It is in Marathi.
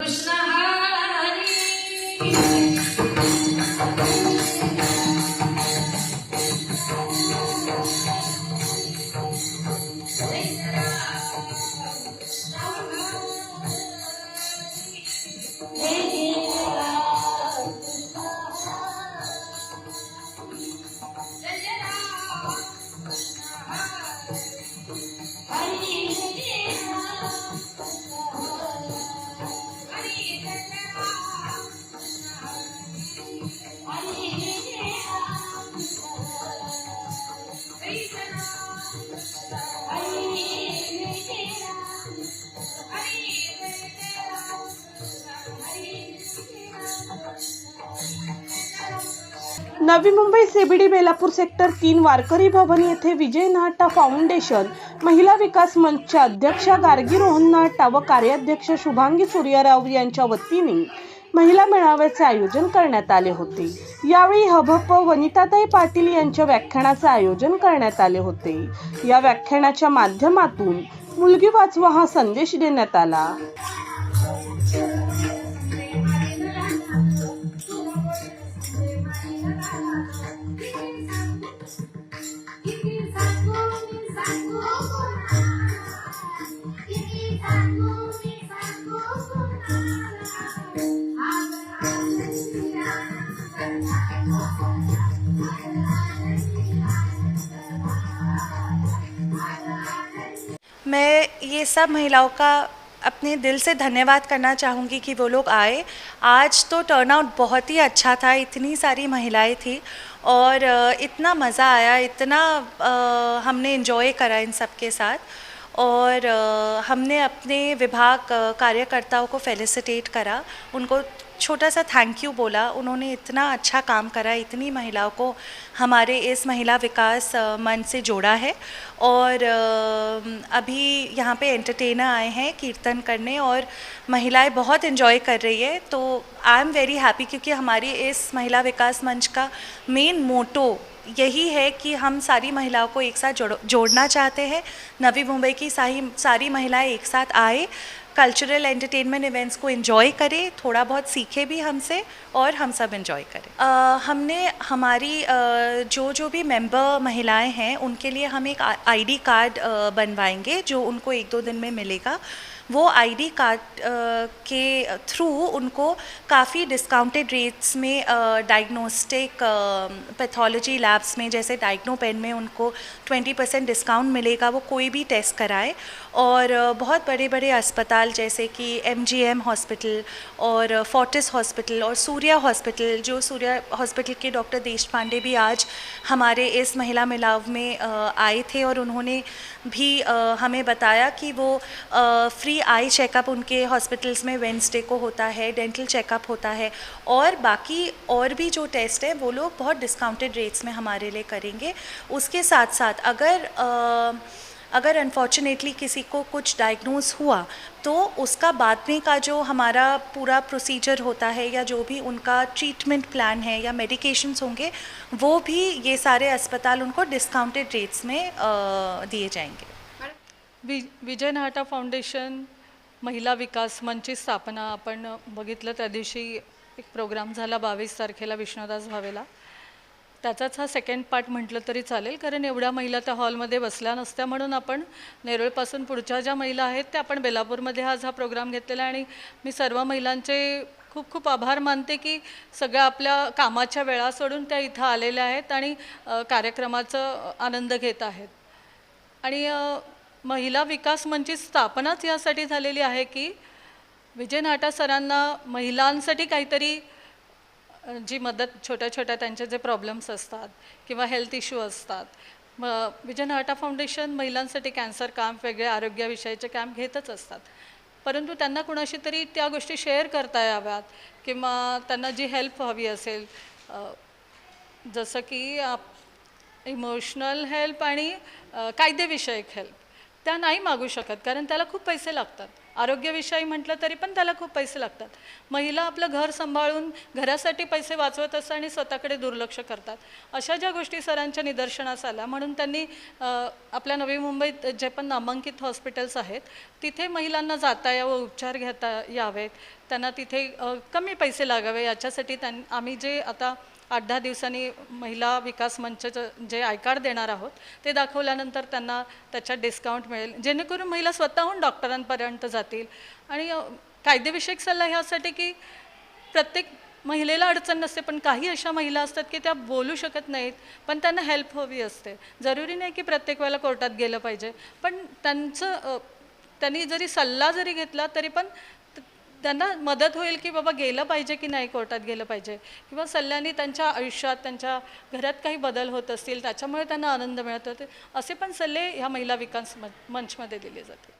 कृष्ण हरी नवी मुंबई सीबीडी बेलापूर सेक्टर तीन वारकरी भवन येथे विजय नाहटा फाउंडेशन महिला विकास मंचच्या अध्यक्षा गार्गी रोहन नाहटा व कार्याध्यक्ष शुभांगी सूर्यराव यांच्या वतीने महिला मेळाव्याचे आयोजन करण्यात आले होते. यावेळी हभप वनिताताई पाटील यांच्या व्याख्यानाचे आयोजन करण्यात आले होते. या व्याख्यानाच्या माध्यमातून मुलगी वाचवा हा संदेश देण्यात आला. मैं ये सब महिलाओं का अपने दिल से धन्यवाद करना चाहूँगी कि वो लोग आए। आज तो टर्नआउट बहुत ही अच्छा था, इतनी सारी महिलाएँ थी और इतना मज़ा आया, इतना हमने इन्जॉय करा इन सब के साथ और हमने अपने विभाग कार्यकर्ताओं को फेलिसिटेट करा, उनको छोटा सा थैंक यू बोला। उन्होंने इतना अच्छा काम करा, इतनी महिलाओं को हमारे इस महिला विकास मंच से जोड़ा है। और अभी यहाँ पे एंटरटेनर आए हैं, कीर्तन करने और महिलाएँ बहुत इन्जॉय कर रही है। तो आई एम वेरी हैप्पी क्योंकि हमारी इस महिला विकास मंच का मेन मोटो यही है कि हम सारी महिलाओं को एक साथ जोड़, जोड़ना चाहते हैं। नवी मुंबई की सारी सारी महिलाएँ एक साथ आए। कल्चरल एंटरटेनमेंट इवेंट्स को इन्जॉय करें थोड़ा बहुत सीखे भी हमसे और हम सब इन्जॉय करें। uh, हमने हमारी uh, जो जो भी मेंबर महिलाएँ हैं उनके लिए हम एक आईडी कार्ड बनवाएँगे जो उनको एक दो दिन में मिलेगा। वो आईडी कार्ड अ, के थ्रू उनको काफ़ी डिस्काउंटेड रेट्स में डायग्नोस्टिक पैथोलॉजी लैब्स में जैसे डायग्नोपेन में उनको 20 परसेंट डिस्काउंट मिलेगा वो कोई भी टेस्ट कराए। और अ, बहुत बड़े बड़े अस्पताल जैसे कि एमजीएम हॉस्पिटल और फोर्टिस हॉस्पिटल और सूर्या हॉस्पिटल जो सूर्या हॉस्पिटल के डॉक्टर देश पांडे भी आज हमारे इस महिला मिलाव में आए थे और उन्होंने भी हमें बताया कि वो फ्री आई चेकअप उनके हॉस्पिटल्स में वेंसडे को होता है डेंटल चेकअप होता है और बाकी और भी जो टेस्ट है वो लोग बहुत डिस्काउंटेड रेट्स में हमारे लिए करेंगे। उसके साथ साथ अगर अ, अगर अनफॉर्चुनेटली किसी को कुछ डायग्नोज हुआ तो उसका बाद में का जो हमारा पूरा प्रोसीजर होता है या जो भी उनका ट्रीटमेंट प्लान है या मेडिकेशंस होंगे वो भी ये सारे अस्पताल उनको डिस्काउंटेड रेट्स में दिए जाएँगे। वि विजय नाहटा फाउंडेशन महिला विकास मंचची स्थापना आपण बघितलं त्या दिवशी एक प्रोग्राम झाला बावीस तारखेला विष्णुदास भावेला त्याचाच हा सेकंड पार्ट म्हटलं तरी चालेल कारण एवढ्या महिला त्या हॉलमध्ये बसल्या नसत्या म्हणून आपण नेरळपासून पुढच्या ज्या महिला आहेत त्या आपण बेलापूरमध्ये आज हा प्रोग्राम घेतलेला आणि मी सर्व महिलांचे खूप खूप आभार मानते की सगळ्या आपल्या कामाच्या वेळा सोडून त्या इथं आलेल्या आहेत आणि कार्यक्रमाचं आनंद घेत आहेत. आणि महिला विकास मंचची स्थापनाच यासाठी झालेली आहे की विजय नाटा सरांना महिलांसाठी काहीतरी जी मदत छोट्या छोट्या त्यांचे जे प्रॉब्लेम्स असतात किंवा हेल्थ इश्यू असतात. मग विजय नाटा फाउंडेशन महिलांसाठी कॅन्सर कॅम्प वेगळे आरोग्याविषयीचे कॅम्प घेतच असतात. परंतु त्यांना कुणाशी तरी त्या गोष्टी शेअर करता याव्यात किंवा त्यांना जी हेल्प हवी असेल जसं की इमोशनल हेल्प आणि कायदेविषयक हेल्प त्या नाही मागू शकत कारण त्याला खूप पैसे लागतात. आरोग्यविषयी म्हटलं तरी पण त्याला खूप पैसे लागतात. महिला आपलं घर सांभाळून घरासाठी पैसे वाचवत असतात आणि स्वतःकडे दुर्लक्ष करतात. अशा ज्या गोष्टी सरांच्या निदर्शनास आल्या म्हणून त्यांनी आपल्या नवी मुंबईत जे पण नामांकित हॉस्पिटल्स आहेत तिथे महिलांना जाता यावं उपचार घेता यावेत. त्यांना तिथे कमी पैसे लागावे याच्यासाठी त्यां आम्ही जे आता आठ दहा दिवसांनी महिला विकास मंचचं जे आय देणार आहोत ते दाखवल्यानंतर त्यांना त्याच्यात डिस्काउंट मिळेल. जेणेकरून महिला स्वतःहून डॉक्टरांपर्यंत जातील. आणि कायदेविषयक सल्ला ह्यासाठी की प्रत्येक महिलेला अडचण नसते पण काही अशा महिला असतात की त्या बोलू शकत नाहीत पण त्यांना हेल्प हवी असते. जरुरी नाही की प्रत्येक वेळेला कोर्टात गेलं पाहिजे. पण त्यांचं त्यांनी जरी सल्ला जरी घेतला तरी पण त्यांना मदत होईल की बाबा गेलं पाहिजे की नाही कोर्टात गेलं पाहिजे? किंवा सल्ल्याने त्यांच्या आयुष्यात त्यांच्या घरात काही बदल होत असतील त्याच्यामुळे त्यांना आनंद मिळत. होते असे पण सल्ले ह्या महिला विकास मंचमध्ये दिले जाते